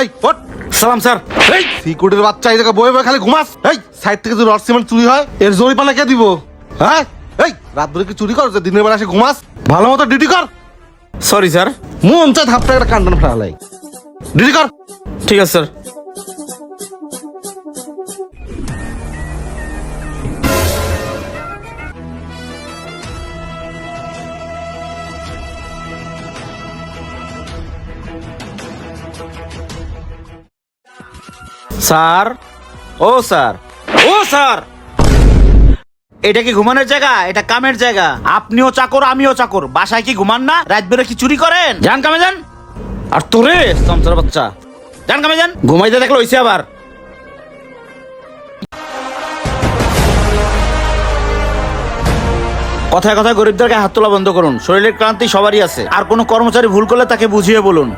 এই ওট সালাম স্যার। এই সিকিউরিটির বাচ্চা এই জায়গায় বয়ে বয়ে খালি ঘুমাস। এই সাইড থেকে যদি রড সিমেন্ট চুরি হয় এর জরিমানা কে দিব? হ্যাঁ? এই রাত ধরে কি চুরি কর যে দিনের বেলা এসে ঘুমাস? ভালো মতো ডিউটি কর। Sorry sir. মন চায় ধাপটা একটা কান্ডন ফেলালাই ডিউটি কর। ঠিক আছে স্যার। স্যার। ও স্যার। ও, স্যার। এটা কি ঘুমানোর জায়গা? এটা কামের জায়গা। আপনিও চাকর, আমিও চাকর। বাসায় কি ঘুমান না? রাত বেড়ে কি চুরি করেন? যান কামে যান। আর তোরে সমসার বাচ্চা। যান কামে যান। ঘুমাইতে দেখল হইছে আবার। কথায় কথায় গরিবদেরকে হাত তোলা বন্ধ করুন। শরীরের ক্লান্তি সবারই আছে। আর কোনো কর্মচারী ভুল করলে তাকে বুঝিয়ে বলুন।